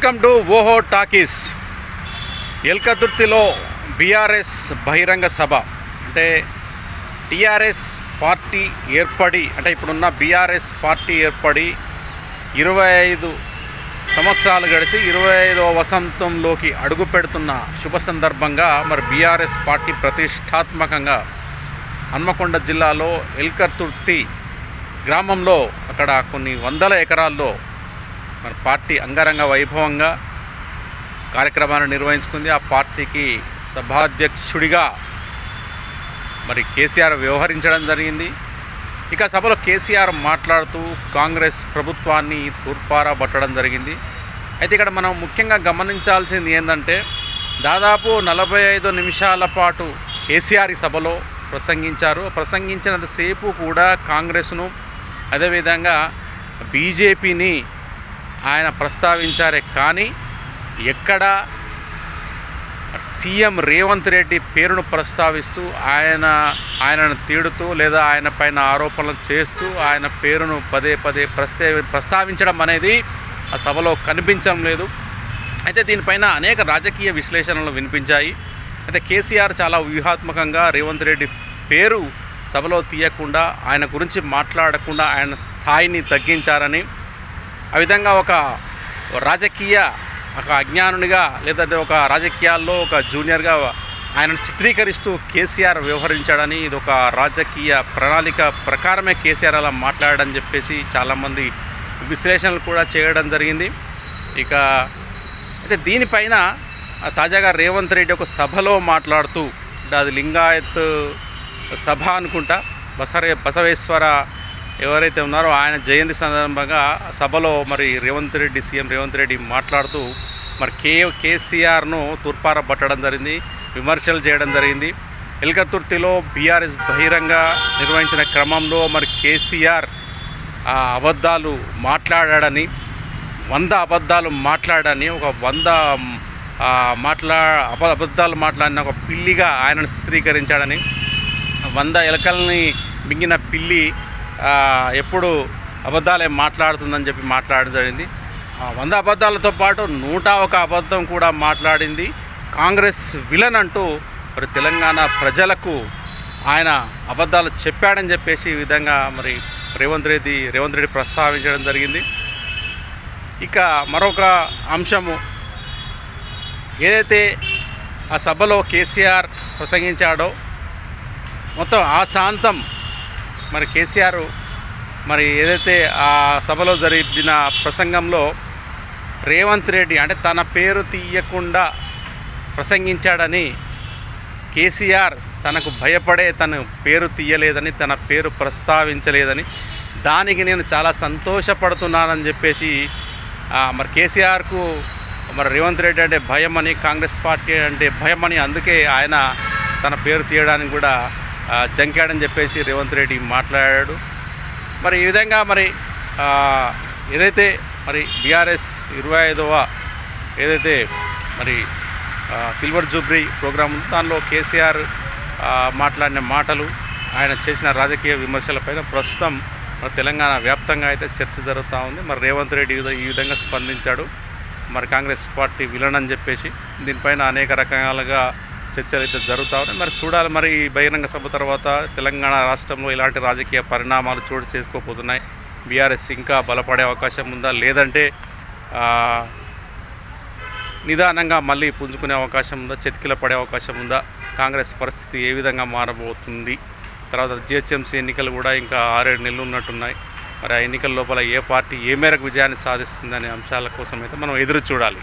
Welcome to ఓహో talkies ఎల్కదుర్తిలో BRS బహిరంగ సభ. అంటే టీఆర్ఎస్ పార్టీ ఏర్పడి అంటే ఇప్పుడున్న బీఆర్ఎస్ పార్టీ ఏర్పడి ఇరవై ఐదు సంవత్సరాలు గడిచి ఇరవై ఐదవ వసంతంలోకి అడుగు పెడుతున్న శుభ సందర్భంగా మరి బీఆర్ఎస్ పార్టీ ప్రతిష్టాత్మకంగా హన్మకొండ జిల్లాలో ఎల్కతుర్తి గ్రామంలో అక్కడ కొన్ని వందల ఎకరాల్లో మన పార్టీ అంగరంగ వైభవంగా కార్యక్రమాన్ని నిర్వహించుకుంది. ఆ పార్టీకి సభాధ్యక్షుడిగా మరి కేసీఆర్ వ్యవహరించడం జరిగింది. ఇక సభలో కేసీఆర్ మాట్లాడుతూ కాంగ్రెస్ ప్రభుత్వాన్ని తూర్పారా పట్టడం జరిగింది. అయితే ఇక్కడ మనం ముఖ్యంగా గమనించాల్సింది ఏంటంటే దాదాపు నలభై ఐదు నిమిషాల పాటు కేసీఆర్ సభలో ప్రసంగించారు. ప్రసంగించినంతసేపు కూడా కాంగ్రెస్ను అదేవిధంగా బీజేపీని ఆయన ప్రస్తావించారే కానీ ఎక్కడ సీఎం రేవంత్ రెడ్డి పేరును ప్రస్తావిస్తూ ఆయన ఆయనను తీడుతూ లేదా ఆయన పైన ఆరోపణలు చేస్తూ ఆయన పేరును పదే పదే ప్రస్తే ప్రస్తావించడం అనేది ఆ సభలో కనిపించడం లేదు. అయితే దీనిపైన అనేక రాజకీయ విశ్లేషణలు వినిపించాయి. అయితే కేసీఆర్ చాలా వ్యూహాత్మకంగా రేవంత్ రెడ్డి పేరు సభలో తీయకుండా ఆయన గురించి మాట్లాడకుండా ఆయన స్థాయిని తగ్గించారని ఆ విధంగా ఒక రాజకీయ ఒక అజ్ఞానునిగా లేదంటే ఒక రాజకీయాల్లో ఒక జూనియర్గా ఆయనను చిత్రీకరిస్తూ కేసీఆర్ వ్యవహరించాడని ఇది ఒక రాజకీయ ప్రణాళిక ప్రకారమే కేసీఆర్ అలా మాట్లాడని చెప్పేసి చాలామంది విశ్లేషణలు కూడా చేయడం జరిగింది. ఇక అయితే దీనిపైన తాజాగా రేవంత్ రెడ్డి ఒక సభలో మాట్లాడుతూ అంటే అది లింగాయత్ సభ అనుకుంటా బసరే బసవేశ్వర ఎవరైతే ఉన్నారో ఆయన జయంతి సందర్భంగా సభలో మరి రేవంత్ రెడ్డి సీఎం రేవంత్ రెడ్డి మాట్లాడుతూ మరి కే కేసీఆర్ను తూర్పార పట్టడం జరిగింది విమర్శలు చేయడం జరిగింది. ఎల్కతుర్తిలో బీఆర్ఎస్ బహిరంగ నిర్వహించిన క్రమంలో మరి కేసీఆర్ ఆ అబద్ధాలు మాట్లాడాడని వంద అబద్ధాలు మాట్లాడని ఒక వంద మాట్లా అబ అబద్ధాలు మాట్లాడిన ఒక పిల్లిగా ఆయనను చిత్రీకరించాడని వంద ఎలకల్ని మింగిన పిల్లి ఎప్పుడు అబద్ధాలే మాట్లాడుతుందని చెప్పి మాట్లాడడం జరిగింది. ఆ వంద అబద్ధాలతో పాటు నూట ఒక అబద్ధం కూడా మాట్లాడింది. కాంగ్రెస్ విలన్ అంటూ మరి తెలంగాణ ప్రజలకు ఆయన అబద్ధాలు చెప్పాడని చెప్పేసి ఈ విధంగా మరి రేవంత్ రెడ్డి రేవంత్ రెడ్డి ప్రస్తావించడం జరిగింది. ఇక మరొక అంశము. ఏదైతే ఆ సభలో కేసీఆర్ ప్రసంగించాడో మొత్తం ఆ శాంతం మరి కేసీఆర్ మరి ఏదైతే ఆ సభలో జరిగిన ప్రసంగంలో రేవంత్ రెడ్డి అంటే తన పేరు తీయకుండా ప్రసంగించాడని కేసీఆర్ తనకు భయపడే తను పేరు తీయలేదని తన పేరు ప్రస్తావించలేదని దానికి నేను చాలా సంతోషపడుతున్నానని చెప్పేసి మరి కేసీఆర్కు మరి రేవంత్ రెడ్డి అంటే భయం అని కాంగ్రెస్ పార్టీ అంటే భయం అని అందుకే ఆయన తన పేరు తీయడానికి కూడా జంకాడని చెప్పేసి రేవంత్ రెడ్డి మాట్లాడాడు. మరి ఈ విధంగా మరి ఏదైతే మరి బీఆర్ఎస్ ఇరవై ఐదవ ఏదైతే మరి సిల్వర్ జూబ్రీ ప్రోగ్రాం ఉందో దానిలో కేసీఆర్ మాట్లాడిన మాటలు ఆయన చేసిన రాజకీయ విమర్శలపైన ప్రస్తుతం మరి తెలంగాణ వ్యాప్తంగా అయితే చర్చ జరుగుతూ ఉంది. మరి రేవంత్ రెడ్డి ఈ ఈ విధంగా స్పందించాడు. మరి కాంగ్రెస్ పార్టీ విలన్ అని చెప్పేసి దీనిపైన అనేక రకాలుగా చర్చలు అయితే జరుగుతూ ఉన్నాయి. మరి చూడాలి మరి ఈ బహిరంగ సభ తర్వాత తెలంగాణ రాష్ట్రంలో ఇలాంటి రాజకీయ పరిణామాలు చోటు చేసుకోబోతున్నాయి. బీఆర్ఎస్ ఇంకా బలపడే అవకాశం ఉందా? లేదంటే నిదానంగా మళ్ళీ పుంజుకునే అవకాశం ఉందా? చెతికిల పడే అవకాశం ఉందా? కాంగ్రెస్ పరిస్థితి ఏ విధంగా మారబోతుంది? తర్వాత జిహెచ్ఎంసీ ఎన్నికలు కూడా ఇంకా ఆరేడు నెలలు ఉన్నట్టున్నాయి. మరి ఆ ఎన్నికల లోపల ఏ పార్టీ ఏ మేరకు విజయాన్ని సాధిస్తుంది అనే అంశాల కోసం అయితే మనం ఎదురు చూడాలి.